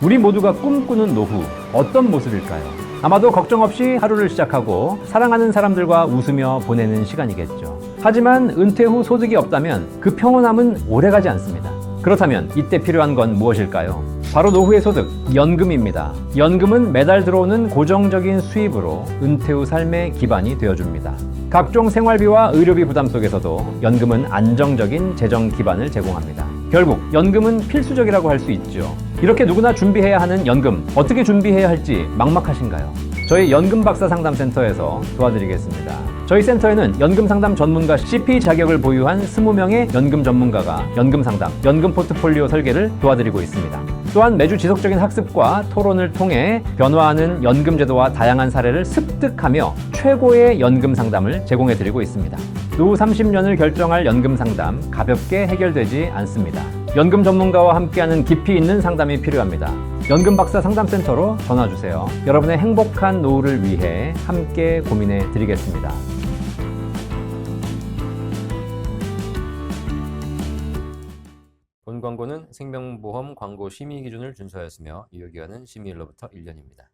우리 모두가 꿈꾸는 노후 어떤 모습일까요? 아마도 걱정 없이 하루를 시작하고 사랑하는 사람들과 웃으며 보내는 시간이겠죠. 하지만 은퇴 후 소득이 없다면 그 평온함은 오래가지 않습니다. 그렇다면 이때 필요한 건 무엇일까요? 바로 노후의 소득, 연금입니다. 연금은 매달 들어오는 고정적인 수입으로 은퇴 후 삶의 기반이 되어줍니다. 각종 생활비와 의료비 부담 속에서도 연금은 안정적인 재정 기반을 제공합니다. 결국 연금은 필수적이라고 할 수 있죠. 이렇게 누구나 준비해야 하는 연금, 어떻게 준비해야 할지 막막하신가요? 저희 연금 박사 상담센터에서 도와드리겠습니다. 저희 센터에는 연금 상담 전문가 CP 자격을 보유한 20명의 연금 전문가가 연금 상담, 연금 포트폴리오 설계를 도와드리고 있습니다. 또한 매주 지속적인 학습과 토론을 통해 변화하는 연금 제도와 다양한 사례를 습득하며 최고의 연금 상담을 제공해 드리고 있습니다. 노후 30년을 결정할 연금 상담 가볍게 해결되지 않습니다. 연금 전문가와 함께하는 깊이 있는 상담이 필요합니다. 연금 박사 상담센터로 전화 주세요. 여러분의 행복한 노후를 위해 함께 고민해 드리겠습니다. 본 광고는 생명보험 광고 심의 기준을 준수하였으며 유효 기간은 심의일로부터 1년입니다.